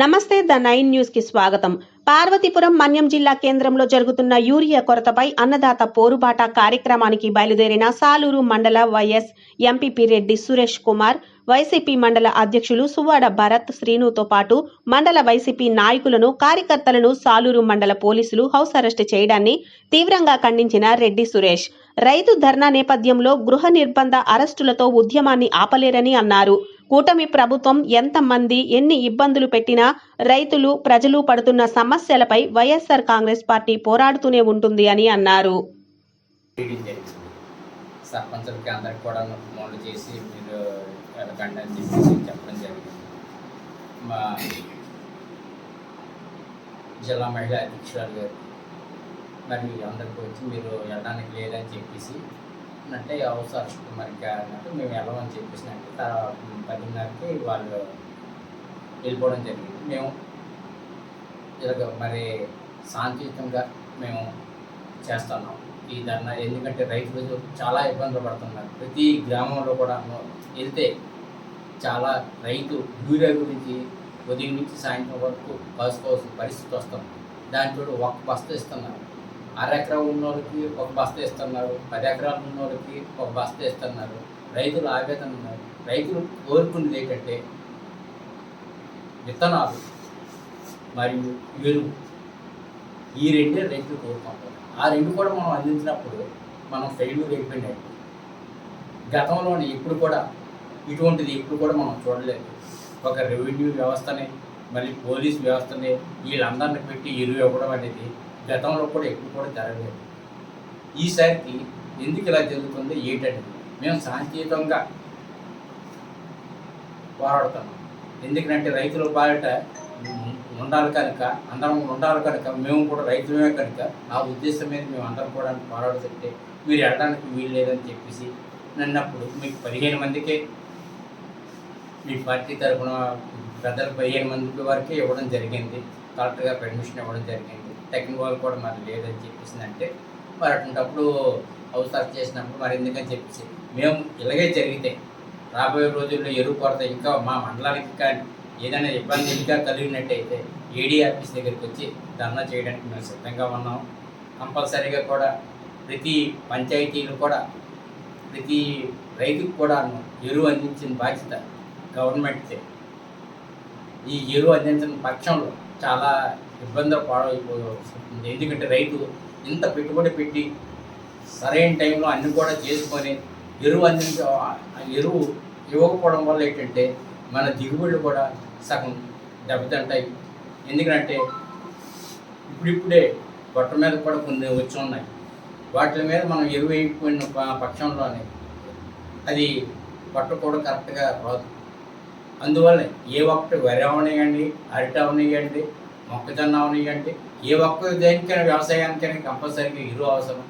నమస్తే the nine న్యూస్కి స్వాగతం. పార్వతీపురం మన్యం జిల్లా కేంద్రంలో జరుగుతున్న యూరియా కొరతపై అన్నదాత పోరుబాట కార్యక్రమానికి బయలుదేరిన సాలూరు మండల vice MPP Reddy Suresh Kumar YCP మండల అధ్యక్షులు సువ్వాడ భరత్ శ్రీనుతో పాటు మండల వైసీపీ నాయకులను కార్యకర్తలను సాలూరు మండల పోలీసులు హౌస్ అరెస్ట్ చేయడాన్ని తీవ్రంగా ఖండించిన రెడ్డి సురేష్ రైతు ధర్నా నేపథ్యంలో గృహ నిర్బంధ అరెస్టులతో ఉద్యమాన్ని ఆపలేరని అన్నారు. కూటమి ప్రభుత్వం ఎంతమంది ఎన్ని ఇబ్బందులు పెట్టినా రైతులు ప్రజలు పడుతున్న సమస్యలపై వైఎస్ఆర్ కాంగ్రెస్ పార్టీ పోరాడుతూనే ఉంటుంది అని అన్నారు. సర్పంచులకి అందరికి కూడా ఫోన్లు చేసి మీరు వెళ్ళకండి అని చెప్పేసి చెప్పడం జరిగింది. మా జిల్లా మహిళా అధ్యక్షురాలు గారు మరి అందరికి వచ్చి మీరు వెళ్ళడానికి లేదని చెప్పేసి అంటే అవసరం. మరి ఇంకా అన్నట్టు మేము వెళ్ళమని చెప్పేసి అంటే తర్వాత పదిన్నరకి వాళ్ళు వెళ్ళిపోవడం జరిగింది. మేము ఇలాగ మరి శాంతియుతంగా మేము చేస్తున్నాం ఈ ధర్నా. ఎందుకంటే రైతులు చాలా ఇబ్బందులు పడుతున్నారు. ప్రతి గ్రామంలో కూడా వెళ్తే చాలా రైతు యూరియా గురించి ఉదయం నుంచి సాయంత్రం వరకు కాసుకోవాల్సిన పరిస్థితి వస్తుంది. దాంతో ఒక బస్తా ఇస్తున్నారు. అర ఎకరం ఉన్నోళ్ళకి ఒక బస్తా ఇస్తున్నారు పది ఎకరాలు ఉన్న వాళ్ళకి ఒక బస్తా ఇస్తున్నారు రైతులు ఆవేదన ఉన్నారు రైతులు కోరుకునేది ఏంటంటే విత్తనాలు మరియు ఎరువు. ఈ రెండే రైతులు కోరుకుంటారు ఆ రెండు కూడా మనం అందించినప్పుడు మనం ఫెయిల్యూర్ అయిపోయినట్టు గతంలోని ఇప్పుడు కూడా ఇటువంటిది ఇప్పుడు కూడా మనం చూడలేదు. ఒక రెవెన్యూ వ్యవస్థని మళ్ళీ పోలీస్ వ్యవస్థని వీళ్ళందరిని పెట్టి ఎరువు ఇవ్వడం అనేది గతంలో కూడా ఎప్పుడు కూడా జరగలేదు. ఈసారికి ఎందుకు ఇలా జరుగుతుంది ఏంటంటే మేము శాంతియుతంగా పోరాడుతున్నాం. ఎందుకంటే రైతుల బాట ఉండాలి కనుక అందరం ఉండాలి కనుక మేము కూడా రైతులమే కనుక ఆ ఉద్దేశం మీద మేము అందరం కూడా పోరాడుతుంటే మీరు వెళ్ళడానికి వీలు లేదని చెప్పేసి నన్నప్పుడు మీకు పదిహేను మందికే మీ పార్టీ తరఫున పెద్దలు పదిహేను మంది వరకే ఇవ్వడం జరిగింది. కలెక్టర్గా పెర్మిషన్ ఇవ్వడం జరిగింది. టెక్నికల్ వాళ్ళు కూడా మరి లేదని చెప్పేసిందంటే మరి అటువంటిప్పుడు అవసరం చేసినప్పుడు మరి ఎందుకని చెప్పేసి మేము ఇలాగే జరిగితే రాబోయే రోజుల్లో ఎరువు కొరత ఇంకా మా మండలానికి కానీ ఏదైనా ఇబ్బంది ఇంకా కలిగినట్టయితే ఏడీ ఆఫీస్ దగ్గరికి వచ్చి ధర్నా చేయడానికి మేము సిద్ధంగా ఉన్నాం. కంపల్సరీగా కూడా ప్రతి పంచాయతీలు కూడా ప్రతి రైతుకు కూడా ఎరువు అందించిన బాధ్యత గవర్నమెంట్దే. ఈ ఎరువు అందించిన పక్షంలో చాలా ఇబ్బందులు పాడైపోతుంది. ఎందుకంటే రైతు ఇంత పెట్టుబడి పెట్టి సరైన టైంలో అన్ని కూడా చేసుకొని ఎరువు అందించ ఎరువు ఇవ్వకపోవడం వల్ల ఏంటంటే మన దిగుబడులు కూడా సగం దెబ్బతింటాయి. ఎందుకంటే ఇప్పుడిప్పుడే బట్ట మీద కూడా కొన్ని వచ్చి ఉన్నాయి. వాటి మీద మనం ఎరువు వేయకపోయిన పక్షంలోనే అది పట్టు కూడా కరెక్ట్గా రాదు. అందువల్ల ఏ ఒక్కటి వరి అవనివ్వండి అరటి అవనివ్వండి మొక్కజొన్న అవనివ్వండి ఏ ఒక్క దేనికైనా వ్యవసాయానికైనా కంపల్సరీగా ఎరువు అవసరం.